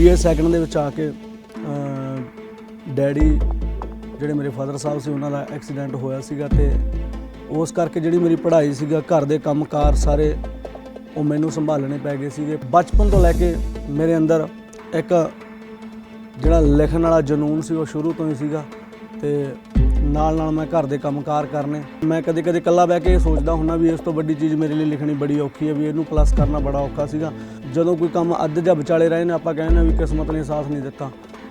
BA second ਦੇ ਵਿੱਚ ਆ ਕੇ ਡੈਡੀ ਜਿਹੜੇ ਮੇਰੇ ਫਾਦਰ ਸਾਹਿਬ ਸੀ, ਉਹਨਾਂ ਦਾ ਐਕਸੀਡੈਂਟ ਹੋਇਆ ਸੀਗਾ ਤੇ ਉਸ ਕਰਕੇ ਜਿਹੜੀ ਮੇਰੀ ਪੜ੍ਹਾਈ ਸੀਗਾ, ਘਰ ਦੇ ਕੰਮਕਾਰ ਸਾਰੇ ਉਹ ਮੈਨੂੰ ਸੰਭਾਲਣੇ ਪੈ ਗਏ ਸੀਗੇ। ਬਚਪਨ ਤੋਂ ਲੈ ਕੇ ਮੇਰੇ ਅੰਦਰ ਇੱਕ ਜਿਹੜਾ ਲਿਖਣ ਵਾਲਾ ਜਨੂਨ ਸੀ, ਉਹ ਸ਼ੁਰੂ ਤੋਂ ਹੀ ਸੀਗਾ ਤੇ ਨਾਲ ਨਾਲ ਮੈਂ ਘਰ ਦੇ ਕੰਮਕਾਰ ਕਰਨੇ। ਮੈਂ ਕਦੇ ਕਦੇ ਇਕੱਲਾ ਬਹਿ ਕੇ ਇਹ ਸੋਚਦਾ ਹੁੰਦਾ ਵੀ ਇਸ ਤੋਂ ਵੱਡੀ ਚੀਜ਼ ਮੇਰੇ ਲਈ ਲਿਖਣੀ ਬੜੀ ਔਖੀ ਹੈ, ਵੀ ਇਹਨੂੰ ਪਲੱਸ ਕਰਨਾ ਬੜਾ ਔਖਾ ਸੀਗਾ। ਜਦੋਂ ਕੋਈ ਕੰਮ ਅੱਧ ਜਾਂ ਵਿਚਾਲੇ ਰਹੇ ਨੇ, ਆਪਾਂ ਕਹਿੰਦੇ ਹਾਂ ਵੀ ਕਿਸਮਤ ਨੇ ਸਾਥ ਨਹੀਂ ਦਿੱਤਾ।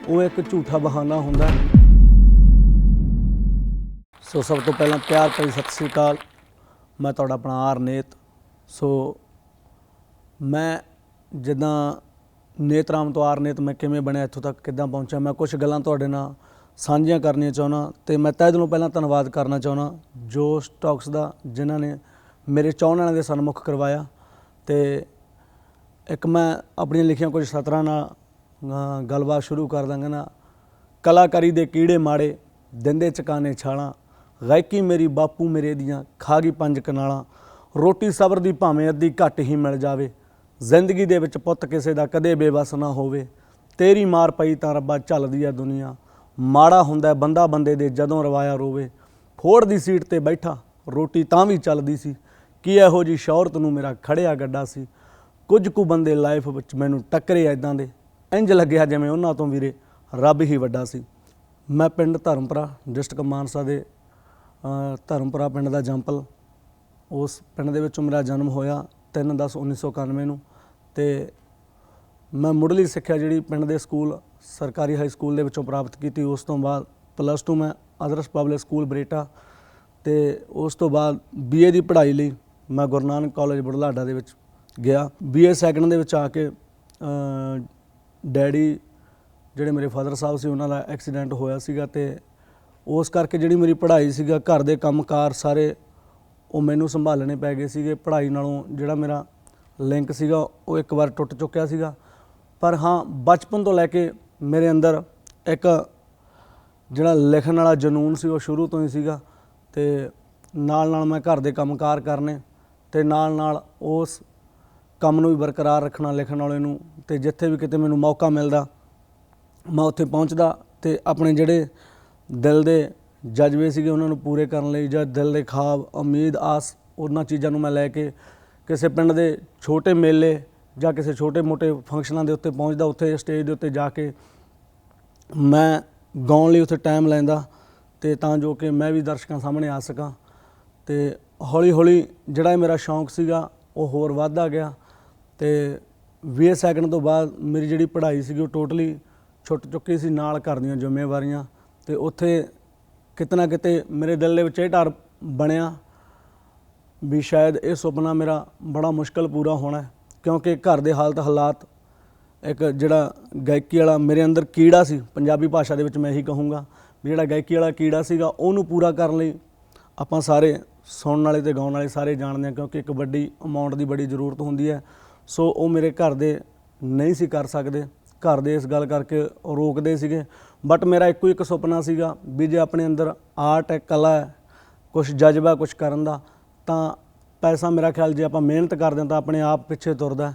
ਉਹ ਇੱਕ ਝੂਠਾ ਬਹਾਨਾ ਹੁੰਦਾ ਸੋ ਸਭ ਤੋਂ ਪਹਿਲਾਂ ਪਿਆਰ ਭਰੀ ਸਤਿ ਸ੍ਰੀ ਅਕਾਲ। ਮੈਂ ਤੁਹਾਡਾ ਆਪਣਾ ਆਰਨੇਤ। ਸੋ ਮੈਂ ਜਿੱਦਾਂ ਨੇਤਰਾਮ ਤੋਂ ਆਰਨੇਤ ਮੈਂ ਕਿਵੇਂ ਬਣਿਆ, ਇੱਥੋਂ ਤੱਕ ਕਿੱਦਾਂ ਪਹੁੰਚਿਆ, ਮੈਂ ਕੁਝ ਗੱਲਾਂ ਤੁਹਾਡੇ ਨਾਲ ਸਾਂਝੀਆਂ ਕਰਨੀਆਂ ਚਾਹੁੰਦਾ, ਤੇ ਮੈਂ ਤਹਿ ਦਿਲੋਂ ਪਹਿਲਾਂ ਧੰਨਵਾਦ ਕਰਨਾ ਚਾਹੁੰਦਾ ਜੋ ਸਟਾਕਸ ਦਾ, ਜਿਨ੍ਹਾਂ ਨੇ ਮੇਰੇ ਚਾਹਣ ਵਾਲਿਆਂ ਦੇ ਸਨਮੁਖ ਕਰਵਾਇਆ। ਤੇ ਇੱਕ ਮੈਂ ਆਪਣੀਆਂ ਲਿਖੀਆਂ ਕੁਝ ਸਤਰਾਂ ਨਾਲ ਗੱਲਬਾਤ ਸ਼ੁਰੂ ਕਰ ਦਾਂਗਾ ਨਾ। ਕਲਾਕਾਰੀ ਦੇ ਕੀੜੇ ਮਾੜੇ, ਦਿੰਦੇ ਚਕਾਨੇ ਛਾਲਾਂ, ਗਾਇਕੀ ਮੇਰੀ ਬਾਪੂ ਮੇਰੇ ਦੀਆਂ ਖਾ ਗਈ ਪੰਜ ਕਨਾਲਾਂ, ਰੋਟੀ ਸਬਰ ਦੀ ਭਾਵੇਂ ਅੱਧੀ ਘੱਟ ਹੀ ਮਿਲ ਜਾਵੇ, ਜ਼ਿੰਦਗੀ ਦੇ ਵਿੱਚ ਪੁੱਤ ਕਿਸੇ ਦਾ ਕਦੇ ਬੇਵਸ ਨਾ ਹੋਵੇ, ਤੇਰੀ ਮਾਰ ਪਈ ਤਾਂ ਰੱਬਾ ਚੱਲਦੀ ਆ ਦੁਨੀਆ। ਮਾੜਾ ਹੁੰਦਾ ਬੰਦਾ ਬੰਦੇ ਦੇ ਜਦੋਂ ਰਵਾਇਆ ਰੋਵੇ। ਫੋੜ ਦੀ ਸੀਟ ਤੇ ਬੈਠਾ, ਰੋਟੀ ਤਾਂ ਵੀ ਚੱਲਦੀ ਸੀ। ਕੀ ਇਹੋ ਜੀ ਸ਼ੌਹਰਤ ਨੂੰ ਮੇਰਾ ਖੜਿਆ ਗੱਡਾ ਸੀ। ਕੁਝ ਕੁ ਬੰਦੇ ਲਾਈਫ ਵਿੱਚ ਮੈਨੂੰ ਟੱਕਰੇ ਐਦਾਂ ਦੇ। ਇੰਜ ਲੱਗਿਆ ਜਿਵੇਂ ਉਹਨਾਂ ਤੋਂ ਵੀਰੇ, ਰੱਬ ਹੀ ਵੱਡਾ ਸੀ। ਮੈਂ ਪਿੰਡ ਧਰਮਪੁਰਾ, ਡਿਸਟ੍ਰਿਕਟ ਮਾਨਸਾ ਦੇ ਧਰਮਪੁਰਾ ਪਿੰਡ ਦਾ ਜੰਪਲ ਉਸ ਪਿੰਡ ਦੇ ਵਿੱਚੋਂ ਮੇਰਾ ਜਨਮ ਹੋਇਆ 3/10/1991 ਨੂੰ। ਤੇ ਮੈਂ ਮੁੱਢਲੀ ਸਿੱਖਿਆ ਜਿਹੜੀ ਪਿੰਡ ਦੇ ਸਕੂਲ ਸਰਕਾਰੀ ਹਾਈ ਸਕੂਲ ਦੇ ਵਿੱਚੋਂ ਪ੍ਰਾਪਤ ਕੀਤੀ। ਉਸ ਤੋਂ ਬਾਅਦ ਪਲੱਸ 2 ਮੈਂ ਆਦਰਸ਼ ਪਬਲਿਕ ਸਕੂਲ ਬਰੇਟਾ ਤੇ ਉਸ ਤੋਂ ਬਾਅਦ ਬੀਏ ਦੀ ਪੜ੍ਹਾਈ ਲਈ ਮੈਂ ਗੁਰੂ ਨਾਨਕ ਕਾਲਜ ਬੁਢਲਾਡਾ ਦੇ ਵਿੱਚ ਗਿਆ। ਬੀਏ ਸੈਕੰਡ ਦੇ ਵਿੱਚ ਆ ਕੇ ਡੈਡੀ ਜਿਹੜੇ ਮੇਰੇ ਫਾਦਰ ਸਾਹਿਬ ਸੀ, ਉਹਨਾਂ ਦਾ ਐਕਸੀਡੈਂਟ ਹੋਇਆ ਸੀਗਾ ਤੇ ਉਸ ਕਰਕੇ ਜਿਹੜੀ ਮੇਰੀ ਪੜ੍ਹਾਈ ਸੀਗਾ, ਘਰ ਦੇ ਕੰਮਕਾਰ ਸਾਰੇ ਉਹ ਮੈਨੂੰ ਸੰਭਾਲਣੇ ਪੈ ਗਏ ਸੀਗੇ। ਪੜ੍ਹਾਈ ਨਾਲੋਂ ਜਿਹੜਾ ਮੇਰਾ ਲਿੰਕ ਸੀਗਾ, ਉਹ ਇੱਕ ਵਾਰ ਟੁੱਟ ਚੁੱਕਿਆ ਸੀਗਾ। ਪਰ ਹਾਂ, ਬਚਪਨ ਤੋਂ ਲੈ ਕੇ ਮੇਰੇ ਅੰਦਰ ਇੱਕ ਜਿਹੜਾ ਲਿਖਣ ਵਾਲਾ ਜਨੂਨ ਸੀ, ਉਹ ਸ਼ੁਰੂ ਤੋਂ ਹੀ ਸੀਗਾ ਤੇ ਨਾਲ ਨਾਲ ਮੈਂ ਘਰ ਦੇ ਕੰਮਕਾਰ ਕਰਨੇ ਤੇ ਨਾਲ ਨਾਲ ਉਸ ਕੰਮ ਨੂੰ ਵੀ ਬਰਕਰਾਰ ਰੱਖਣਾ, ਲਿਖਣ ਵਾਲੇ ਨੂੰ ਤੇ ਜਿੱਥੇ ਵੀ ਕਿਤੇ ਮੈਨੂੰ ਮੌਕਾ ਮਿਲਦਾ, ਮੈਂ ਉੱਥੇ ਪਹੁੰਚਦਾ ਤੇ ਆਪਣੇ ਜਿਹੜੇ ਦਿਲ ਦੇ ਜਜ਼ਬੇ ਸੀਗੇ ਉਹਨਾਂ ਨੂੰ ਪੂਰੇ ਕਰਨ ਲਈ ਜਾਂ ਦਿਲ ਦੇ ਖਾਬ, ਉਮੀਦ, ਆਸ, ਉਹਨਾਂ ਚੀਜ਼ਾਂ ਨੂੰ ਮੈਂ ਲੈ ਕੇ ਕਿਸੇ ਪਿੰਡ ਦੇ ਛੋਟੇ ਮੇਲੇ ਜਾਂ ਕਿਸੇ ਛੋਟੇ-ਮੋਟੇ ਫੰਕਸ਼ਨਾਂ ਦੇ ਉੱਤੇ ਪਹੁੰਚਦਾ, ਉੱਥੇ ਸਟੇਜ ਦੇ ਉੱਤੇ ਜਾ ਕੇ ਮੈਂ ਗਾਉਣ ਲਈ ਉੱਥੇ ਟਾਈਮ ਲੈਂਦਾ ਤੇ ਤਾਂ ਜੋ ਕਿ ਮੈਂ ਵੀ ਦਰਸ਼ਕਾਂ ਸਾਹਮਣੇ ਆ ਸਕਾਂ ਤੇ ਹੌਲੀ-ਹੌਲੀ ਜਿਹੜਾ ਮੇਰਾ ਸ਼ੌਂਕ ਸੀਗਾ, ਉਹ ਹੋਰ ਵੱਧਦਾ ਗਿਆ ਤੇ 20 ਸੈਕਿੰਡ ਤੋਂ ਬਾਅਦ ਮੇਰੀ ਜਿਹੜੀ ਪੜ੍ਹਾਈ ਸੀਗੀ, ਉਹ ਟੋਟਲੀ ਛੁੱਟ ਚੁੱਕੀ ਸੀ ਨਾਲ ਘਰ ਦੀਆਂ ਜ਼ਿੰਮੇਵਾਰੀਆਂ ਤੇ ਉੱਥੇ ਕਿਤਨਾ ਕਿਤੇ ਮੇਰੇ ਦਿਲ ਦੇ ਵਿੱਚ ਇਹ ਡਰ ਬਣਿਆ ਵੀ ਸ਼ਾਇਦ ਇਹ ਸੁਪਨਾ ਮੇਰਾ ਬੜਾ ਮੁਸ਼ਕਲ ਪੂਰਾ ਹੋਣਾ ਹੈ। ਕਿਉਂਕਿ ਘਰ ਦੇ ਹਾਲਤ ਹਾਲਾਤ, ਇੱਕ ਜਿਹੜਾ ਗਾਇਕੀ ਵਾਲਾ ਮੇਰੇ ਅੰਦਰ ਕੀੜਾ ਸੀ, ਪੰਜਾਬੀ ਭਾਸ਼ਾ ਦੇ ਵਿੱਚ ਮੈਂ ਇਹੀ ਕਹੂੰਗਾ ਵੀ ਜਿਹੜਾ ਗਾਇਕੀ ਵਾਲਾ ਕੀੜਾ ਸੀਗਾ, ਉਹਨੂੰ ਪੂਰਾ ਕਰਨ ਲਈ ਆਪਾਂ ਸਾਰੇ ਸੁਣਨ ਵਾਲੇ ਤੇ ਗਾਉਣ ਵਾਲੇ ਸਾਰੇ ਜਾਣਦੇ ਹਾਂ, ਕਿਉਂਕਿ ਇੱਕ ਵੱਡੀ ਅਮਾਉਂਟ ਦੀ ਬੜੀ ਜ਼ਰੂਰਤ ਹੁੰਦੀ ਹੈ। ਸੋ ਉਹ ਮੇਰੇ ਘਰ ਦੇ ਨਹੀਂ ਸੀ ਕਰ ਸਕਦੇ, ਘਰ ਦੇ ਇਸ ਗੱਲ ਕਰਕੇ ਰੋਕਦੇ ਸੀਗੇ। ਬਟ ਮੇਰਾ ਇੱਕੋ ਇੱਕ ਸੁਪਨਾ ਸੀਗਾ ਵੀ ਜੇ ਆਪਣੇ ਅੰਦਰ ਆਰਟ ਹੈ, ਕਲਾ ਹੈ ਕੁਝ ਜਜ਼ਬਾ ਕੁਝ ਕਰਨ ਦਾ, ਤਾਂ ਪੈਸਾ ਮੇਰਾ ਖਿਆਲ ਜੇ ਆਪਾਂ ਮਿਹਨਤ ਕਰਦੇ ਹਾਂ ਤਾਂ ਆਪਣੇ ਆਪ ਪਿੱਛੇ ਤੁਰਦਾ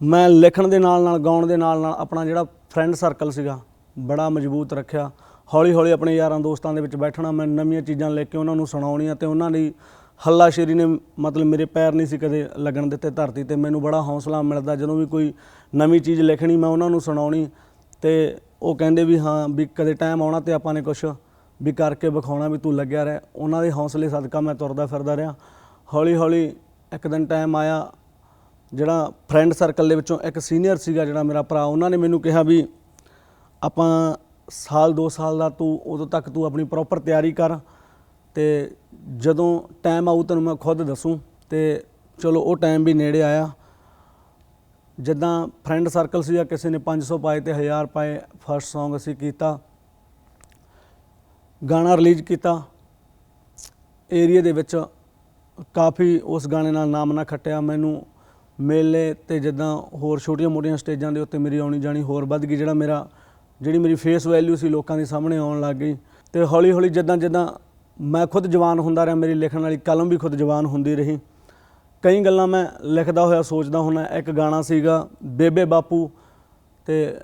ਮੈਂ ਲਿਖਣ ਦੇ ਨਾਲ ਨਾਲ, ਗਾਉਣ ਦੇ ਨਾਲ ਨਾਲ ਆਪਣਾ ਜਿਹੜਾ ਫਰੈਂਡ ਸਰਕਲ ਸੀਗਾ, ਬੜਾ ਮਜ਼ਬੂਤ ਰੱਖਿਆ। ਹੌਲੀ ਹੌਲੀ ਆਪਣੇ ਯਾਰਾਂ ਦੋਸਤਾਂ ਦੇ ਵਿੱਚ ਬੈਠਣਾ, ਮੈਂ ਨਵੀਆਂ ਚੀਜ਼ਾਂ ਲੈ ਕੇ ਉਹਨਾਂ ਨੂੰ ਸੁਣਾਉਣੀਆਂ ਤੇ ਉਹਨਾਂ ਦੀ ਹੱਲਾਸ਼ੇਰੀ ਨੇ ਮਤਲਬ ਮੇਰੇ ਪੈਰ ਨਹੀਂ ਸੀ ਕਦੇ ਲੱਗਣ ਦਿੱਤੇ ਧਰਤੀ ਤੇ। ਮੈਨੂੰ ਬੜਾ ਹੌਸਲਾ ਮਿਲਦਾ ਜਦੋਂ ਵੀ ਕੋਈ ਨਵੀਂ ਚੀਜ਼ ਲਿਖਣੀ, ਮੈਂ ਉਹਨਾਂ ਨੂੰ ਸੁਣਾਉਣੀ ਤੇ ਉਹ ਕਹਿੰਦੇ ਵੀ ਹਾਂ ਵੀ ਕਦੇ ਟਾਈਮ ਆਉਣਾ ਤੇ ਆਪਾਂ ਨੇ ਕੁਝ ਵੀ ਕਰਕੇ ਵਿਖਾਉਣਾ ਵੀ ਤੂੰ ਲੱਗਿਆ ਰਹਿ। ਉਹਨਾਂ ਦੇ ਹੌਸਲੇ ਸਦਕਾ ਮੈਂ ਤੁਰਦਾ ਫਿਰਦਾ ਰਿਹਾ। ਹੌਲੀ ਹੌਲੀ ਇੱਕ ਦਿਨ ਟਾਈਮ ਆਇਆ, ਜਿਹੜਾ ਫਰੈਂਡ ਸਰਕਲ ਦੇ ਵਿੱਚੋਂ ਇੱਕ ਸੀਨੀਅਰ ਸੀਗਾ ਜਿਹੜਾ ਮੇਰਾ ਭਰਾ, ਉਹਨਾਂ ਨੇ ਮੈਨੂੰ ਕਿਹਾ ਵੀ ਆਪਾਂ ਸਾਲ 2 ਸਾਲ ਦਾ ਤੂੰ ਉਦੋਂ ਤੱਕ ਤੂੰ ਆਪਣੀ ਪ੍ਰੋਪਰ ਤਿਆਰੀ ਕਰ ਤੇ ਜਦੋਂ ਟਾਈਮ ਆਊ ਤੈਨੂੰ ਮੈਂ ਖੁਦ ਦੱਸੂ ਤੇ ਚਲੋ ਉਹ ਟਾਈਮ ਵੀ ਨੇੜੇ ਆਇਆ। ਜਿੱਦਾਂ ਫਰੈਂਡ ਸਰਕਲ ਸੀਗਾ, ਕਿਸੇ ਨੇ 500 ਪਾਏ ਤੇ 1000 ਪਾਏ ਫਰਸਟ Song ਅਸੀਂ ਕੀਤਾ। ਗਾਣਾ ਰਿਲੀਜ਼ ਕੀਤਾ। ਏਰੀਆ ਦੇ ਵਿੱਚ ਕਾਫੀ ਉਸ ਗਾਣੇ ਨਾਲ ਨਾਮ ਨਾ ਖੱਟਿਆ। ਮੈਨੂੰ ਮੇਲੇ ਤੇ ਜਿੱਦਾਂ ਹੋਰ ਛੋਟੀਆਂ-ਮੋਟੀਆਂ ਸਟੇਜਾਂ ਦੇ ਉੱਤੇ ਮੇਰੀ ਆਉਣੀ ਜਾਣੀ ਹੋਰ ਵੱਧ ਗਈ, ਜਿਹੜਾ ਮੇਰਾ, ਜਿਹੜੀ ਮੇਰੀ ਫੇਸ ਵੈਲਿਊ ਸੀ ਲੋਕਾਂ ਦੇ ਸਾਹਮਣੇ ਆਉਣ ਲੱਗ ਗਈ। ਤੇ ਹੌਲੀ-ਹੌਲੀ ਜਿੱਦਾਂ ਜਿੱਦਾਂ ਮੈਂ ਖੁਦ ਜਵਾਨ ਹੁੰਦਾ ਰਿਹਾ, ਮੇਰੀ ਲਿਖਣ ਵਾਲੀ ਕਲਮ ਵੀ ਖੁਦ ਜਵਾਨ ਹੁੰਦੀ ਰਹੀ। ਕਈ ਗੱਲਾਂ ਮੈਂ ਲਿਖਦਾ ਹੋਇਆ ਸੋਚਦਾ ਹੁੰਦਾ ਇੱਕ ਗਾਣਾ ਸੀਗਾ, ਬੇਬੇ ਬਾਪੂ। ਤੇ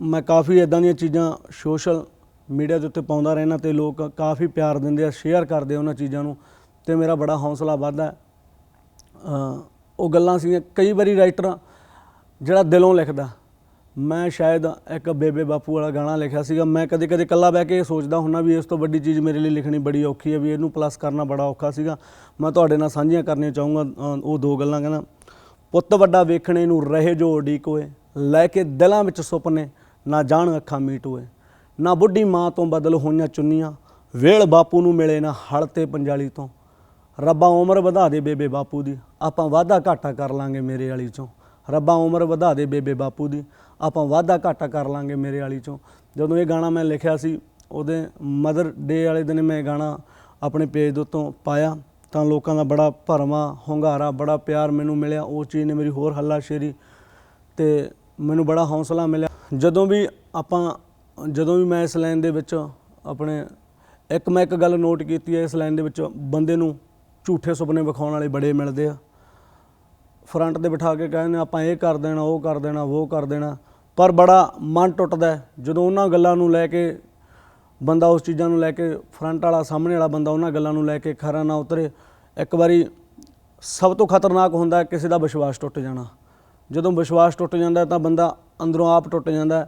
ਮੈਂ ਕਾਫੀ ਇਦਾਂ ਦੀਆਂ ਚੀਜ਼ਾਂ ਸੋਸ਼ਲ ਮੀਡੀਆ ਦੇ ਉੱਤੇ ਪਾਉਂਦਾ ਰਹਿਣਾ ਤੇ ਲੋਕ ਕਾਫੀ ਪਿਆਰ ਦਿੰਦੇ ਆ ਸ਼ੇਅਰ ਕਰਦੇ ਆ ਉਹਨਾਂ ਚੀਜ਼ਾਂ ਨੂੰ। ਤੇ ਮੇਰਾ ਬੜਾ ਹੌਸਲਾ ਵੱਧਦਾ ਉਹ ਗੱਲਾਂ ਸੀਗੀਆਂ, ਕਈ ਵਾਰੀ ਰਾਈਟਰ ਜਿਹੜਾ ਦਿਲੋਂ ਲਿਖਦਾ। ਮੈਂ ਸ਼ਾਇਦ ਇੱਕ ਬੇਬੇ ਬਾਪੂ ਵਾਲਾ ਗਾਣਾ ਲਿਖਿਆ ਸੀਗਾ, ਮੈਂ ਕਦੇ ਕਦੇ ਇਕੱਲਾ ਬਹਿ ਕੇ ਇਹ ਸੋਚਦਾ ਹੁੰਨਾ ਵੀ ਇਸ ਤੋਂ ਵੱਡੀ ਚੀਜ਼ ਮੇਰੇ ਲਈ ਲਿਖਣੀ ਬੜੀ ਔਖੀ ਹੈ, ਵੀ ਇਹਨੂੰ ਪਲੱਸ ਕਰਨਾ ਬੜਾ ਔਖਾ ਸੀਗਾ। ਮੈਂ ਤੁਹਾਡੇ ਨਾਲ ਸਾਂਝੀਆਂ ਕਰਨੀਆਂ ਚਾਹੂੰਗਾ ਉਹ ਦੋ ਗੱਲਾਂ ਕਹਿੰਦਾ, ਪੁੱਤ ਵੱਡਾ ਵੇਖਣੇ ਨੂੰ ਰਹੇ ਜੋ ਉਡੀਕ ਹੋਏ, ਲੈ ਕੇ ਦਿਲਾਂ ਵਿੱਚ ਸੁਪਨੇ, ਨਾ ਜਾਣ ਅੱਖਾਂ ਮੀਟ ਹੋਏ, ਨਾ ਬੁੱਢੀ ਮਾਂ ਤੋਂ ਬਦਲ ਹੋਈਆਂ ਚੁੰਨੀਆਂ, ਵੇਲ ਬਾਪੂ ਨੂੰ ਮਿਲੇ ਨਾ ਹਲ ਤੇ ਪੰਜਾਲੀ ਤੋਂ ਰੱਬਾ ਉਮਰ ਵਧਾ ਦੇ ਬੇਬੇ ਬਾਪੂ ਦੀ, ਆਪਾਂ ਵਾਧਾ ਘਾਟਾ ਕਰ ਲਾਂਗੇ ਮੇਰੇ ਵਾਲੀ ਚੋਂ। ਰੱਬਾ ਉਮਰ ਵਧਾ ਦੇ ਬੇਬੇ ਬਾਪੂ ਦੀ, ਆਪਾਂ ਵਾਧਾ ਘਾਟਾ ਕਰ ਲਾਂਗੇ ਮੇਰੇ ਵਾਲੀ ਚੋਂ। ਜਦੋਂ ਇਹ ਗਾਣਾ ਮੈਂ ਲਿਖਿਆ ਸੀ, ਉਹਦੇ ਮਦਰ ਡੇ ਵਾਲੇ ਦਿਨ ਮੈਂ ਗਾਣਾ ਆਪਣੇ ਪੇਜ ਦੇ ਉੱਤੋਂ ਪਾਇਆ, ਤਾਂ ਲੋਕਾਂ ਦਾ ਬੜਾ ਭਰਮਾ ਹੁੰਗਾਰਾ, ਬੜਾ ਪਿਆਰ ਮੈਨੂੰ ਮਿਲਿਆ। ਉਹ ਚੀਜ਼ ਨੇ ਮੇਰੀ ਹੋਰ ਹੱਲਾ ਸ਼ੇਰੀ ਤੇ ਮੈਨੂੰ ਬੜਾ ਹੌਸਲਾ ਮਿਲਿਆ। ਜਦੋਂ ਵੀ ਆਪਾਂ, ਜਦੋਂ ਵੀ ਮੈਂ ਇਸ ਲਾਈਨ ਦੇ ਵਿੱਚ ਆਪਣੇ ਇੱਕ ਮੈਂ ਇੱਕ ਗੱਲ ਨੋਟ ਕੀਤੀ ਹੈ, ਇਸ ਲਾਈਨ ਦੇ ਵਿੱਚ ਬੰਦੇ ਨੂੰ ਝੂਠੇ ਸੁਪਨੇ ਵਿਖਾਉਣ ਵਾਲੇ ਬੜੇ ਮਿਲਦੇ ਆ। ਫਰੰਟ ਤੇ ਬਿਠਾ ਕੇ ਕਹਿੰਦੇ ਆਪਾਂ ਇਹ ਕਰ ਦੇਣਾ, ਉਹ ਕਰ ਦੇਣਾ, ਉਹ ਕਰ ਦੇਣਾ। ਪਰ ਬੜਾ ਮਨ ਟੁੱਟਦਾ ਜਦੋਂ ਉਹਨਾਂ ਗੱਲਾਂ ਨੂੰ ਲੈ ਕੇ ਬੰਦਾ ਉਸ ਚੀਜ਼ਾਂ ਨੂੰ ਲੈ ਕੇ ਫਰੰਟ ਵਾਲਾ, ਸਾਹਮਣੇ ਵਾਲਾ ਬੰਦਾ ਉਹਨਾਂ ਗੱਲਾਂ ਨੂੰ ਲੈ ਕੇ ਖਰਾ ਨਾ ਉਤਰੇ। ਇੱਕ ਵਾਰੀ ਸਭ ਤੋਂ ਖਤਰਨਾਕ ਹੁੰਦਾ ਕਿਸੇ ਦਾ ਵਿਸ਼ਵਾਸ ਟੁੱਟ ਜਾਣਾ। ਜਦੋਂ ਵਿਸ਼ਵਾਸ ਟੁੱਟ ਜਾਂਦਾ ਤਾਂ ਬੰਦਾ ਅੰਦਰੋਂ ਆਪ ਟੁੱਟ ਜਾਂਦਾ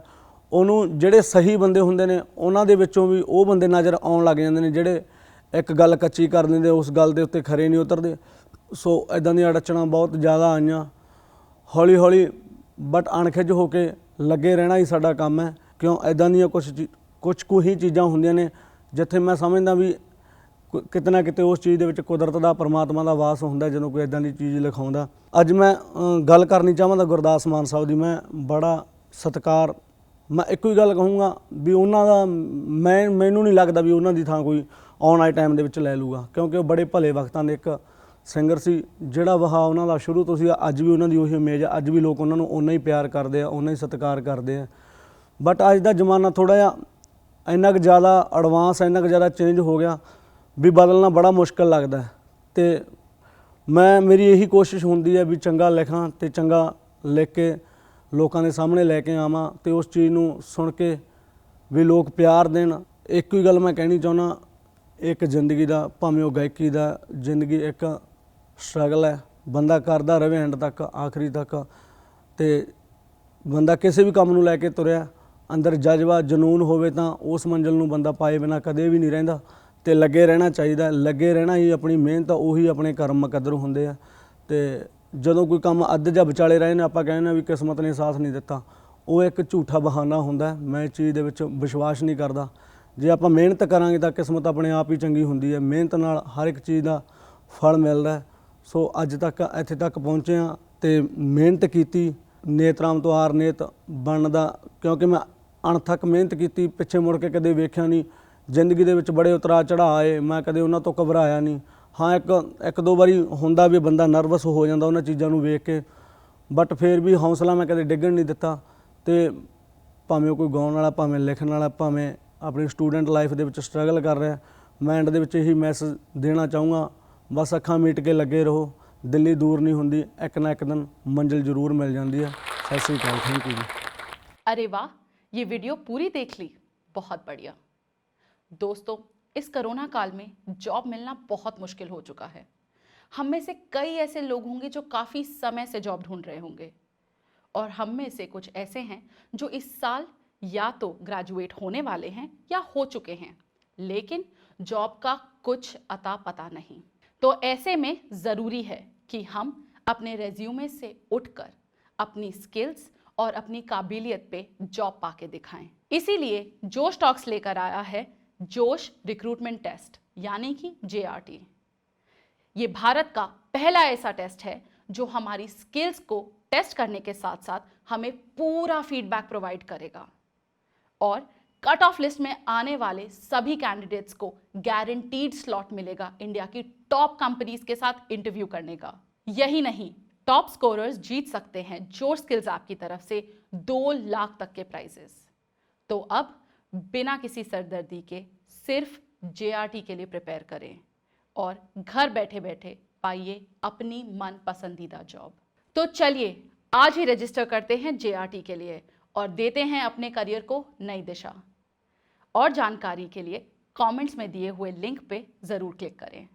ਉਹਨੂੰ ਜਿਹੜੇ ਸਹੀ ਬੰਦੇ ਹੁੰਦੇ ਨੇ, ਉਹਨਾਂ ਦੇ ਵਿੱਚੋਂ ਵੀ ਉਹ ਬੰਦੇ ਨਜ਼ਰ ਆਉਣ ਲੱਗ ਜਾਂਦੇ ਨੇ, ਜਿਹੜੇ ਇੱਕ ਗੱਲ ਕੱਚੀ ਕਰ ਦਿੰਦੇ ਉਸ ਗੱਲ ਦੇ ਉੱਤੇ ਖਰੇ ਨਹੀਂ ਉਤਰਦੇ। ਸੋ ਇਦਾਂ ਦੀਆਂ ਅੜਚਣਾ ਬਹੁਤ ਜ਼ਿਆਦਾ ਆਈਆਂ। ਹੌਲੀ ਹੌਲੀ ਬਟ ਅਣਖਿੱਜ ਹੋ ਕੇ ਲੱਗੇ ਰਹਿਣਾ ਹੀ ਸਾਡਾ ਕੰਮ ਹੈ। ਕਿਉਂ? ਇਦਾਂ ਦੀਆਂ ਕੁਝ ਕੁਝ ਕੁ ਹੀ ਚੀਜ਼ਾਂ ਹੁੰਦੀਆਂ ਨੇ, ਜਿੱਥੇ ਮੈਂ ਸਮਝਦਾ ਵੀ ਕੁ- ਕਿਤੇ ਨਾ ਕਿਤੇ ਉਸ ਚੀਜ਼ ਦੇ ਵਿੱਚ ਕੁਦਰਤ ਦਾ, ਪਰਮਾਤਮਾ ਦਾ ਵਾਸ ਹੁੰਦਾ, ਜਦੋਂ ਕੋਈ ਇਦਾਂ ਦੀ ਚੀਜ਼ ਲਿਖਾਉਂਦਾ। ਅੱਜ ਮੈਂ ਗੱਲ ਕਰਨੀ ਚਾਹਾਂਗਾ ਗੁਰਦਾਸ ਮਾਨ ਸਾਹਿਬ ਦੀ। ਮੈਂ ਬੜਾ ਸਤਿਕਾਰ, ਮੈਂ ਇੱਕੋ ਹੀ ਗੱਲ ਕਹੂੰਗਾ ਵੀ ਉਹਨਾਂ ਦਾ, ਮੈਂ, ਮੈਨੂੰ ਨਹੀਂ ਲੱਗਦਾ ਵੀ ਉਹਨਾਂ ਦੀ ਥਾਂ ਕੋਈ ਆਉਣ ਵਾਲੇ ਟਾਈਮ ਦੇ ਵਿੱਚ ਲੈ ਲੂਗਾ ਕਿਉਂਕਿ ਉਹ ਬੜੇ ਭਲੇ ਵਕਤਾਂ ਦੇ ਇੱਕ ਸਿੰਗਰ ਸੀ। ਜਿਹੜਾ ਵਹਾ ਉਹਨਾਂ ਦਾ ਸ਼ੁਰੂ ਤੋਂ ਸੀ, ਅੱਜ ਵੀ ਉਹਨਾਂ ਦੀ ਉਹੀ ਇਮੇਜ ਆ। ਅੱਜ ਵੀ ਲੋਕ ਉਹਨਾਂ ਨੂੰ ਓਨਾ ਹੀ ਪਿਆਰ ਕਰਦੇ ਆ, ਓਨਾ ਹੀ ਸਤਿਕਾਰ ਕਰਦੇ ਆ। ਬਟ ਅੱਜ ਦਾ ਜ਼ਮਾਨਾ ਥੋੜਾ ਜਿਹਾ ਇੰਨਾ ਕੁ ਜ਼ਿਆਦਾ ਐਡਵਾਂਸ ਇੰਨਾ ਕੁ ਜ਼ਿਆਦਾ ਚੇਂਜ ਹੋ ਗਿਆ ਵੀ ਬਦਲਣਾ ਬੜਾ ਮੁਸ਼ਕਲ ਲੱਗਦਾ ਹੈ। ਤੇ ਮੈਂ, ਮੇਰੀ ਇਹੀ ਕੋਸ਼ਿਸ਼ ਹੁੰਦੀ ਹੈ ਵੀ ਚੰਗਾ ਲਿਖਾਂ ਤੇ ਚੰਗਾ ਲਿਖ ਕੇ ਲੋਕਾਂ ਦੇ ਸਾਹਮਣੇ ਲੈ ਕੇ ਆਵਾਂ ਤੇ ਉਸ ਚੀਜ਼ ਨੂੰ ਸੁਣ ਕੇ ਵੀ ਲੋਕ ਪਿਆਰ ਦੇਣ। ਇੱਕ ਹੀ ਗੱਲ ਮੈਂ ਕਹਿਣੀ ਚਾਹੁੰਦਾ ਇੱਕ ਜ਼ਿੰਦਗੀ ਦਾ, ਭਾਵੇਂ ਉਹ ਗਾਇਕੀ ਦਾ ਜ਼ਿੰਦਗੀ, ਇੱਕ ਸਟਰਗਲ ਹੈ। ਬੰਦਾ ਕਰਦਾ ਰਹੇ ਐਂਡ ਤੱਕ, ਆਖਰੀ ਤੱਕ। ਤੇ ਬੰਦਾ ਕਿਸੇ ਵੀ ਕੰਮ ਨੂੰ ਲੈ ਕੇ ਤੁਰਿਆ, ਅੰਦਰ ਜਜ਼ਬਾ ਜਨੂਨ ਹੋਵੇ ਤਾਂ ਉਸ ਮੰਜ਼ਿਲ ਨੂੰ ਬੰਦਾ ਪਾਏ ਬਿਨਾ ਕਦੇ ਵੀ ਨਹੀਂ ਰਹਿੰਦਾ। ਤੇ ਲੱਗੇ ਰਹਿਣਾ ਚਾਹੀਦਾ ਲੱਗੇ ਰਹਿਣਾ ਹੀ ਆਪਣੀ ਮਿਹਨਤ, ਉਹੀ ਆਪਣੇ ਕਰਮ ਮੁਕੱਦਰ ਹੁੰਦੇ ਆ। ਤੇ ਜਦੋਂ ਕੋਈ ਕੰਮ ਅੱਧ ਜਾਂ ਵਿਚਾਲੇ ਰਹੇ ਨੇ ਆਪਾਂ ਕਹਿੰਦੇ ਆ ਵੀ ਕਿਸਮਤ ਨੇ ਸਾਥ ਨਹੀਂ ਦਿੱਤਾ। ਉਹ ਇੱਕ ਝੂਠਾ ਬਹਾਨਾ ਹੁੰਦਾ ਮੈਂ ਇਸ ਚੀਜ਼ ਦੇ ਵਿੱਚ ਵਿਸ਼ਵਾਸ ਨਹੀਂ ਕਰਦਾ। ਜੇ ਆਪਾਂ ਮਿਹਨਤ ਕਰਾਂਗੇ ਤਾਂ ਕਿਸਮਤ ਆਪਣੇ ਆਪ ਹੀ ਚੰਗੀ ਹੁੰਦੀ ਹੈ। ਮਿਹਨਤ ਨਾਲ ਹਰ ਇੱਕ ਚੀਜ਼ ਦਾ ਫਲ ਮਿਲਦਾ ਸੋ ਅੱਜ ਤੱਕ ਇੱਥੇ ਤੱਕ ਪਹੁੰਚੇ ਹਾਂ ਤੇ ਮਿਹਨਤ ਕੀਤੀ। ਨੇਤਰਾਮ ਤੋਂ ਆਰ ਨੇਤ ਬਣਦਾ। ਕਿਉਂਕਿ ਮੈਂ ਅਣਥੱਕ ਮਿਹਨਤ ਕੀਤੀ, ਪਿੱਛੇ ਮੁੜ ਕੇ ਕਦੇ ਵੇਖਿਆ ਨਹੀਂ। ਜ਼ਿੰਦਗੀ ਦੇ ਵਿੱਚ ਬੜੇ ਉਤਰਾਅ ਚੜਾਅ ਆਏ। ਮੈਂ ਕਦੇ ਉਹਨਾਂ ਤੋਂ ਘਬਰਾਇਆ ਨਹੀਂ। ਹਾਂ, ਇੱਕ ਇੱਕ ਦੋ ਵਾਰੀ ਹੁੰਦਾ ਵੀ ਬੰਦਾ ਨਰਵਸ ਹੋ ਜਾਂਦਾ ਉਹਨਾਂ ਚੀਜ਼ਾਂ ਨੂੰ ਵੇਖ ਕੇ। ਬਟ ਫਿਰ ਵੀ ਹੌਸਲਾ ਮੈਂ ਕਦੇ ਡਿੱਗਣ ਨਹੀਂ ਦਿੱਤਾ। ਤੇ ਭਾਵੇਂ ਉਹ ਕੋਈ ਗਾਉਣ ਵਾਲਾ, ਭਾਵੇਂ ਲਿਖਣ ਵਾਲਾ, ਭਾਵੇਂ ਆਪਣੀ ਸਟੂਡੈਂਟ ਲਾਈਫ ਦੇ ਵਿੱਚ ਸਟਰਗਲ ਕਰ ਰਿਹਾ ਮੈਂ ਐਂਡ ਦੇ ਵਿੱਚ ਇਹੀ ਮੈਸੇਜ ਦੇਣਾ ਚਾਹੂੰਗਾ ਬਸ ਅੱਖਾਂ ਮੀਟ ਕੇ ਲੱਗੇ ਰਹੋ ਦਿੱਲੀ ਦੂਰ ਨਹੀਂ ਹੁੰਦੀ ਇੱਕ ਨਾ ਇੱਕ ਦਿਨ ਮੰਜ਼ਿਲ ਜ਼ਰੂਰ ਮਿਲ ਜਾਂਦੀ ਹੈ ਸਤਿ ਸ਼੍ਰੀ ਅਕਾਲ ਥੈਂਕ ਯੂ ਜੀ अरे वाह ये वीडियो पूरी देख ली बहुत बढ़िया दोस्तों इस कोरोना काल में जॉब मिलना बहुत मुश्किल हो चुका है हम में से कई ऐसे लोग होंगे जो काफ़ी समय से जॉब ढूंढ रहे होंगे और हम में से कुछ ऐसे हैं जो इस साल या तो ग्रेजुएट होने वाले हैं या हो चुके हैं, लेकिन जॉब का कुछ अता पता नहीं। तो ऐसे में ज़रूरी है कि हम अपने रेज्यूमे से उठकर अपनी स्किल्स और अपनी काबिलियत पे जॉब पाके दिखाएँ। इसीलिए जोश टॉक्स लेकर आया है जोश रिक्रूटमेंट टेस्ट यानी कि JRT ये भारत का पहला ऐसा टेस्ट है जो हमारी स्किल्स को टेस्ट करने के साथ साथ हमें पूरा फीडबैक प्रोवाइड करेगा। और कट ऑफ़ लिस्ट में आने वाले सभी कैंडिडेट्स को गारंटीड स्लॉट मिलेगा इंडिया की टॉप कंपनीज़ के साथ इंटरव्यू करने का। यही नहीं टॉप स्कोरर्स जीत सकते हैं ज़ोर स्किल्स ऐप की तरफ़ से दो लाख तक के प्राइजेस तो अब बिना किसी सरदर्दी के सिर्फ़ जेआरटी के लिए प्रिपेयर करें और घर बैठे बैठे पाइए अपनी मन पसंदीदा जॉब तो चलिए, आज ही रजिस्टर करते हैं जेआरटी के लिए। और देते हैं अपने करियर को नई दिशा और जानकारी के लिए कमेंट्स में दिए हुए लिंक पे ज़रूर क्लिक करें